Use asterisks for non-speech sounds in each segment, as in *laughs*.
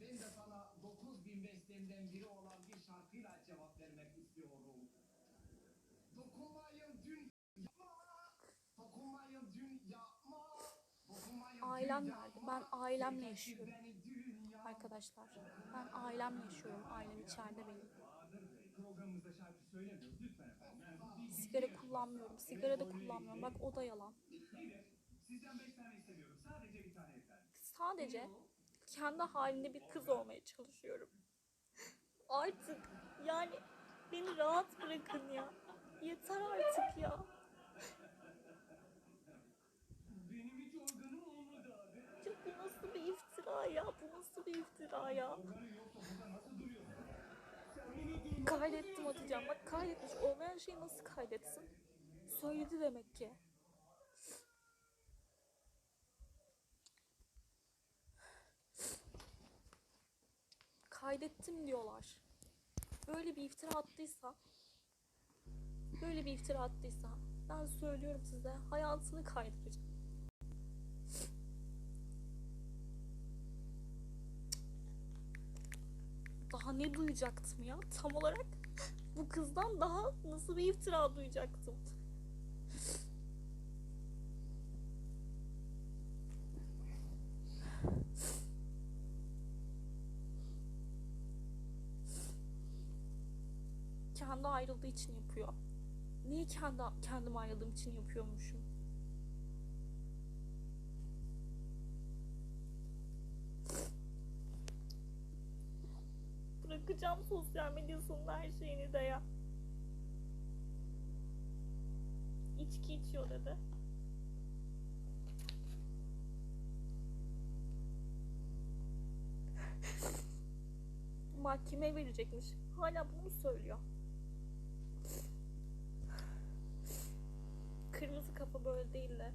Ben de sana 9000 bestemden biri olan bir şarkıyla cevap vermek istiyorum. Dokunmayın dünyama, dokunmayın dünyama, dokunmayın Ailem dünyama. nerede? Ben ailemle yaşıyorum. Arkadaşlar ben ailemle yaşıyorum. Ailem içeride benim. Programımızda şarkı söylemiyoruz lütfen efendim. Yani Sigara kullanmıyorum. Sigara da kullanmıyorum. Bak o da yalan. Sizden beş tane istemiyorum. Sadece bir tane yeter. Sadece kendi halinde bir kız olmaya çalışıyorum. Artık yani beni rahat bırakın ya. Yeter artık ya. Ya bu nasıl bir iftira ya? Bu nasıl bir iftira ya? Kaydettim atacağım. Bak kaydetmiş. Olmayan şeyi nasıl kaydetsin? Söyledi demek ki. Kaydettim diyorlar. Böyle bir iftira attıysa böyle bir iftira attıysa ben söylüyorum size hayatını kaydedeceğim. Daha ne duyacaktım ya tam olarak? Bu kızdan daha nasıl bir iftira duyacaktım? Kendi ayrıldığı için yapıyor. Niye kendi kendim ayrıldığım için yapıyormuşum? Bırakacağım sosyal medyasının her şeyini de ya. İçki içiyor dedi. Mahkemeye verecekmiş. Hala bunu söylüyor. Kafa böyle değil de.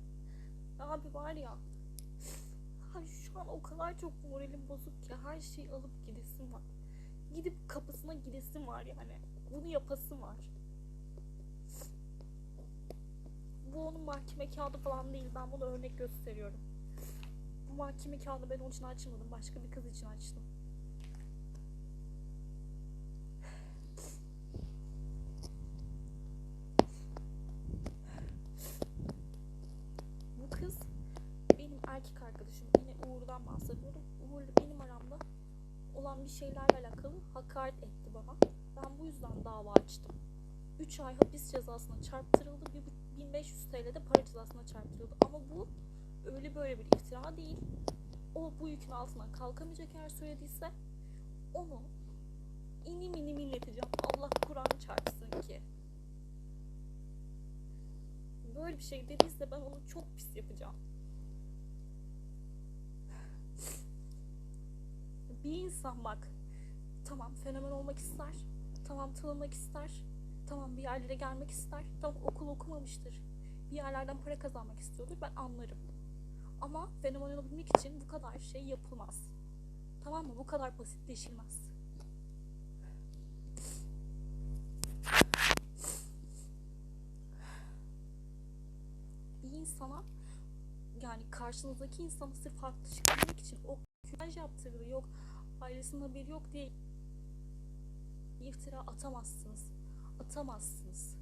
Abi var ya. Ay şu an o kadar çok moralim bozuk ki her şeyi alıp gidesim var. Gidip kapısına gidesim var yani. Bunu yapasım var. Bu onun mahkeme kağıdı falan değil. Ben bunu örnek gösteriyorum. Bu mahkeme kağıdı ben onun için açmadım. Başka bir kız için açtım. Bu kız benim erkek arkadaşım. Yine Uğur'dan bahsediyorum. Uğur'la benim aramda olan bir şeylerle alakalı hakaret etti bana. Ben bu yüzden dava açtım. 3 ay hapis cezasına çarptırıldı. bir bu- 1500 TL de para cezasına çarptırıldı. Ama bu öyle böyle bir iftira değil. O bu yükün altından kalkamayacak eğer söylediyse onu inim inim inleteceğim. Allah Kur'an çarpsın ki. Böyle bir şey dediyse ben onu çok pis yapacağım. Bir insan bak tamam fenomen olmak ister. Tamam tanınmak ister. Tamam bir yerlere gelmek ister. Tamam okul okumamıştır. Bir yerlerden para kazanmak istiyordur. Ben anlarım. Ama fenomen olabilmek için bu kadar şey yapılmaz. Tamam mı? Bu kadar basitleşilmez. Bir insana yani karşınızdaki insanı sırf haklı çıkarmak için o küraj yaptırdığı yok ailesinin haberi yok diye iftira atamazsınız. Atamazsınız.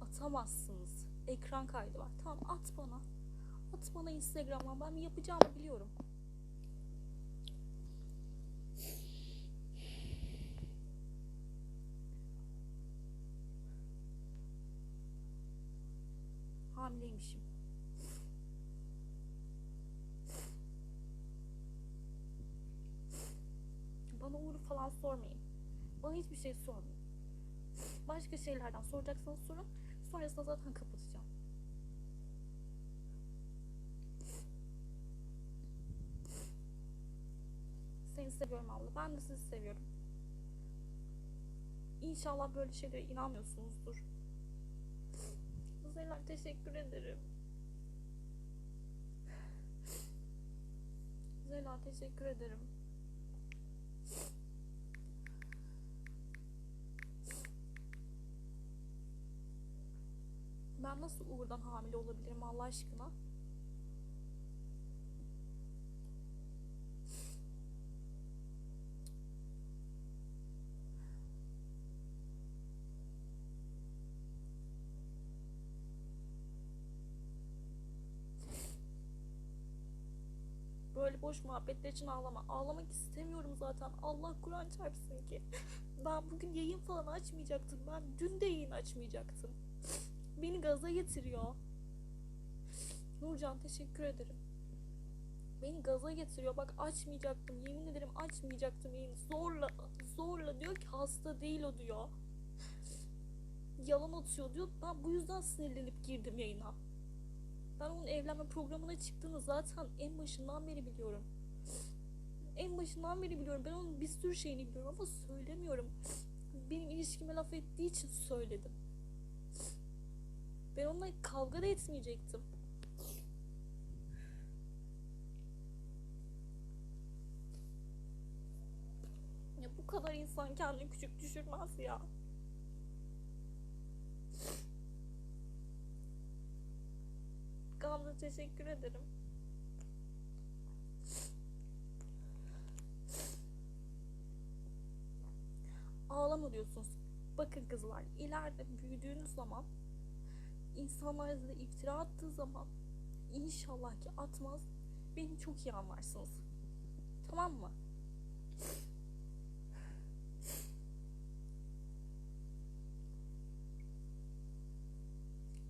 Atamazsınız. Ekran kaydı var. Tamam at bana. At bana Instagram'dan. Ben yapacağımı biliyorum. Hamileymişim. Bana Uğur'u falan sormayın. Bana hiçbir şey sormayın. Başka şeylerden soracaksanız sorun. Sonrasında zaten kapatacağım. Seni seviyorum abla. Ben de sizi seviyorum. İnşallah böyle şeylere inanmıyorsunuzdur. Zeynep teşekkür ederim. Zela teşekkür ederim. Ben nasıl Uğur'dan hamile olabilirim Allah aşkına? Böyle boş muhabbetler için ağlama. Ağlamak istemiyorum zaten. Allah Kur'an çarpsın ki. *laughs* Ben bugün yayın falan açmayacaktım. Ben dün de yayın açmayacaktım. Beni gaza getiriyor. Nurcan teşekkür ederim. Beni gaza getiriyor. Bak açmayacaktım. Yemin ederim açmayacaktım yayını. Zorla, zorla diyor ki hasta değil o diyor. Yalan atıyor diyor. Ben bu yüzden sinirlenip girdim yayına. Ben onun evlenme programına çıktığını zaten en başından beri biliyorum. En başından beri biliyorum. Ben onun bir sürü şeyini biliyorum ama söylemiyorum. Benim ilişkime laf ettiği için söyledim. Ben onunla kavga da etmeyecektim. Ya bu kadar insan kendini küçük düşürmez ya. Gamze teşekkür ederim. Ağlama diyorsunuz. Bakın kızlar ileride büyüdüğünüz zaman insanlar size iftira attığı zaman inşallah ki atmaz beni çok iyi anlarsınız. Tamam mı?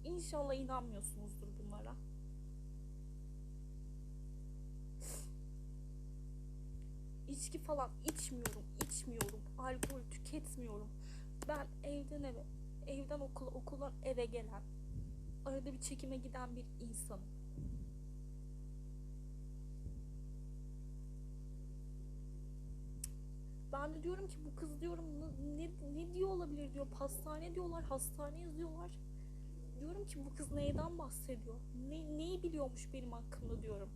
İnşallah inanmıyorsunuzdur bunlara. İçki falan içmiyorum, içmiyorum. Alkol tüketmiyorum. Ben evden eve, evden okula, okuldan eve gelen, arada bir çekime giden bir insanım. Ben de diyorum ki bu kız diyorum ne, ne diyor olabilir diyor. Hastane diyorlar, hastane yazıyorlar. Diyorum ki bu kız neyden bahsediyor? Ne, neyi biliyormuş benim hakkımda diyorum.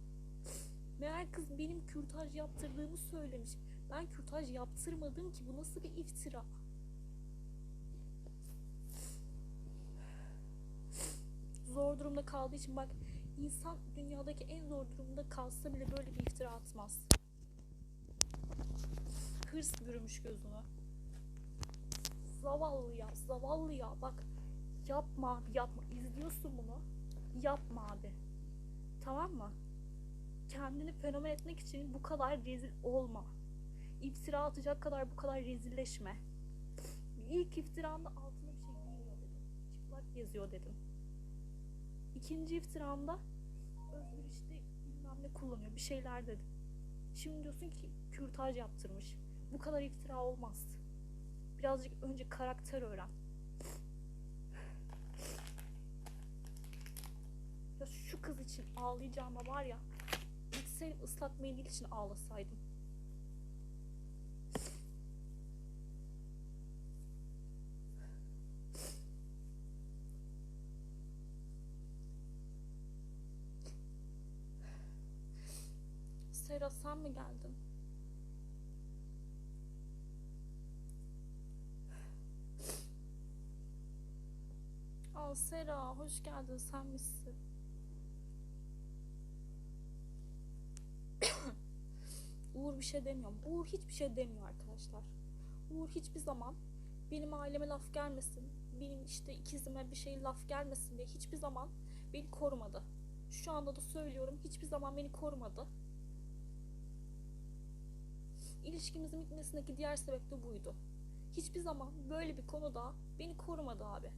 Meğer kız benim kürtaj yaptırdığımı söylemiş. Ben kürtaj yaptırmadım ki bu nasıl bir iftira? Zor durumda kaldığı için bak insan dünyadaki en zor durumda kalsa bile böyle bir iftira atmaz. Hırs bürümüş gözünü. Zavallı ya, zavallı ya. Bak yapma abi yapma. İzliyorsun bunu. Yapma abi. Tamam mı? Kendini fenomen etmek için bu kadar rezil olma. İftira atacak kadar bu kadar rezilleşme. İlk iftiranda altına bir şey giymiyor dedim. Çıplak geziyor dedim. İkinci iftiranda Özgür işte bilmem ne kullanıyor. Bir şeyler dedim. Şimdi diyorsun ki kürtaj yaptırmış. Bu kadar iftira olmaz. Birazcık önce karakter öğren. Ya şu kız için ağlayacağıma var ya gitseydim ıslak mendil için ağlasaydım. Sera sen mi geldin? Aa Sera hoş geldin sen misin? *coughs* Uğur bir şey demiyor. Uğur hiçbir şey demiyor arkadaşlar. Uğur hiçbir zaman benim aileme laf gelmesin, benim işte ikizime bir şey laf gelmesin diye hiçbir zaman beni korumadı. Şu anda da söylüyorum hiçbir zaman beni korumadı. İlişkimizin bitmesindeki diğer sebep de buydu. Hiçbir zaman böyle bir konuda beni korumadı abi.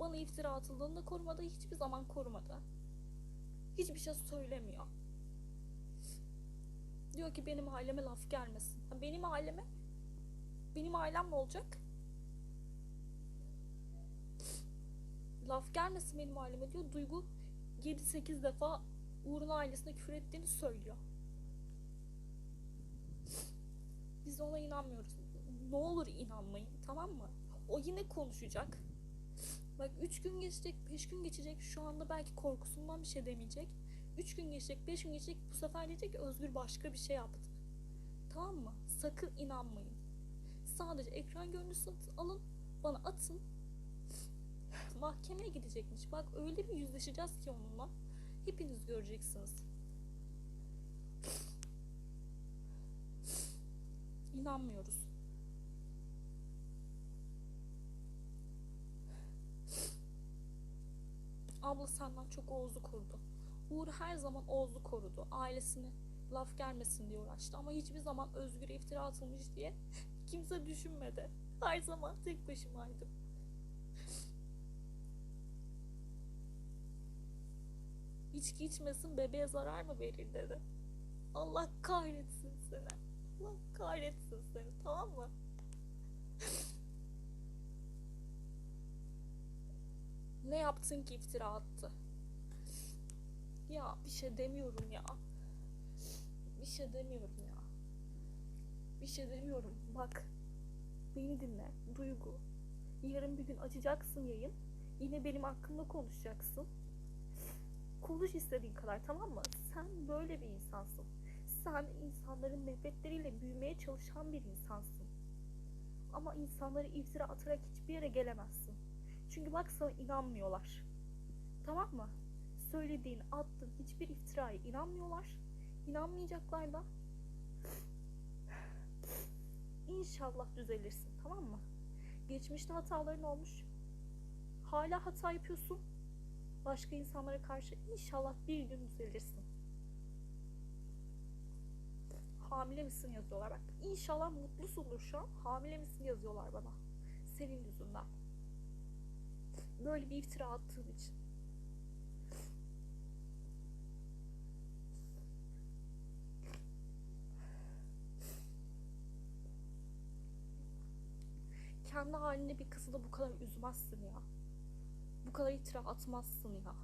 Bana iftira atıldığında korumadı, hiçbir zaman korumadı. Hiçbir şey söylemiyor. Diyor ki benim aileme laf gelmesin. Benim aileme? Benim ailem mi olacak? Laf gelmesin benim aileme diyor. Duygu 7-8 defa Uğur'un ailesine küfür ettiğini söylüyor. Biz ona inanmıyoruz. Ne olur inanmayın tamam mı? O yine konuşacak. Bak 3 gün geçecek, 5 gün geçecek. Şu anda belki korkusundan bir şey demeyecek. 3 gün geçecek, 5 gün geçecek. Bu sefer diyecek ki Özgür başka bir şey yaptı. Tamam mı? Sakın inanmayın. Sadece ekran görüntüsü alın, bana atın. Mahkemeye gidecekmiş. Bak öyle bir yüzleşeceğiz ki onunla. Hepiniz göreceksiniz. İnanmıyoruz. Abla senden çok Oğuz'u korudu. Uğur her zaman Oğuz'u korudu. Ailesini laf gelmesin diye uğraştı. Ama hiçbir zaman Özgür'e iftira atılmış diye kimse düşünmedi. Her zaman tek başımaydım. İçki içmesin bebeğe zarar mı verir dedi. Allah kahretsin seni. Allah kahretsin seni tamam mı? Ne yaptın ki iftira attı? Ya bir şey demiyorum ya. Bir şey demiyorum ya. Bir şey demiyorum. Bak. Beni dinle. Duygu. Yarın bir gün açacaksın yayın. Yine benim hakkımda konuşacaksın. Konuş istediğin kadar tamam mı? Sen böyle bir insansın. Sen insanların nefretleriyle büyümeye çalışan bir insansın. Ama insanları iftira atarak hiçbir yere gelemezsin. Çünkü bak sana inanmıyorlar. Tamam mı? Söylediğin, attığın hiçbir iftiraya inanmıyorlar. İnanmayacaklar da. İnşallah düzelirsin, tamam mı? Geçmişte hataların olmuş. Hala hata yapıyorsun. Başka insanlara karşı inşallah bir gün düzelirsin. Hamile misin yazıyorlar. Bak inşallah mutlusundur şu an. Hamile misin yazıyorlar bana. Senin yüzünden. Böyle bir iftira attığın için. Kendi haline bir kızı da bu kadar üzmezsin ya. Bu kadar iftira atmazsın ya.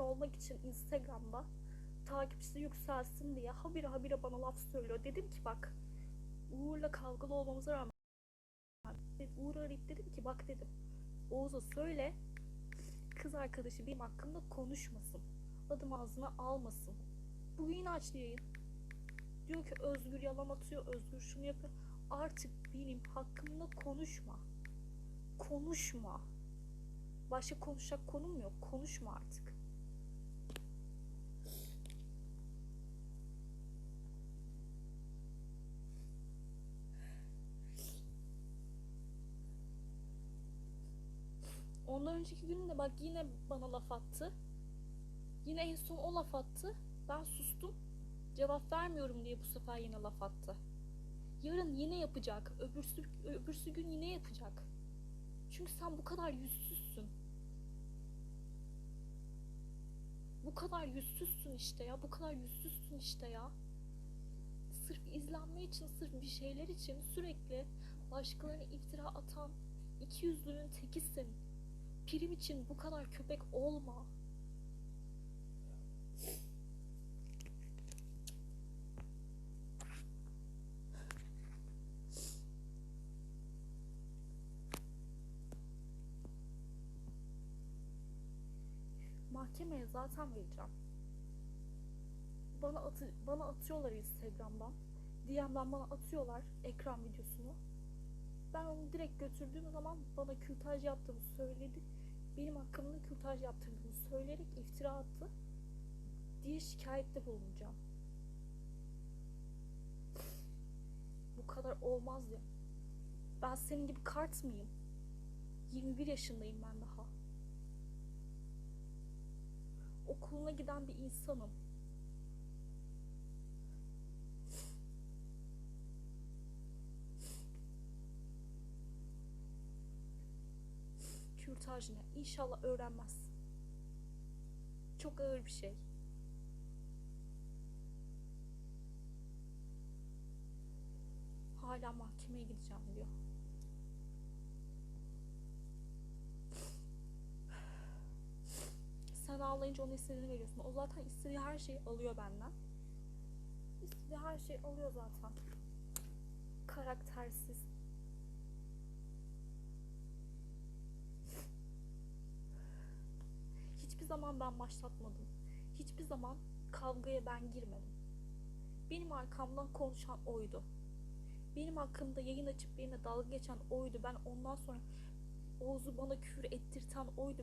Bin olmak için Instagram'da takipçisi yükselsin diye habire habire bana laf söylüyor. Dedim ki bak Uğur'la kavgalı olmamıza rağmen Uğur'u arayıp dedim ki bak dedim Oğuz'a söyle kız arkadaşı benim hakkımda konuşmasın. Adım ağzına almasın. Yine açtı yayın. Diyor ki Özgür yalan atıyor, Özgür şunu yapıyor. Artık benim hakkımda konuşma. Konuşma. Başka konuşacak konum yok. Konuşma artık. Ondan önceki gün de bak yine bana laf attı. Yine en son o laf attı. Ben sustum. Cevap vermiyorum diye bu sefer yine laf attı. Yarın yine yapacak. Öbürsü, öbürsü gün yine yapacak. Çünkü sen bu kadar yüzsüzsün. Bu kadar yüzsüzsün işte ya. Bu kadar yüzsüzsün işte ya. Sırf izlenme için, sırf bir şeyler için sürekli başkalarına iftira atan iki yüzlünün tekisin. Prim için bu kadar köpek olma. Mahkemeye zaten vereceğim. Bana atı, bana atıyorlar Instagram'dan. DM'den bana atıyorlar ekran videosunu. Ben onu direkt götürdüğüm zaman bana kürtaj yaptığımı söyledi. Benim hakkımda kürtaj yaptırdığını söyleyerek iftira attı diye şikayette bulunacağım. Bu kadar olmaz ya. Ben senin gibi kart mıyım? 21 yaşındayım ben daha. Okuluna giden bir insanım. Ne? İnşallah öğrenmezsin. Çok ağır bir şey. Hala mahkemeye gideceğim diyor. Sen ağlayınca onun istediğini veriyorsun. O zaten istediği her şeyi alıyor benden. İstediği her şeyi alıyor zaten. Karaktersiz. Hiçbir zaman ben başlatmadım. Hiçbir zaman kavgaya ben girmedim. Benim arkamdan konuşan oydu. Benim hakkımda yayın açıp benimle dalga geçen oydu. Ben ondan sonra Oğuz'u bana küfür ettirten oydu.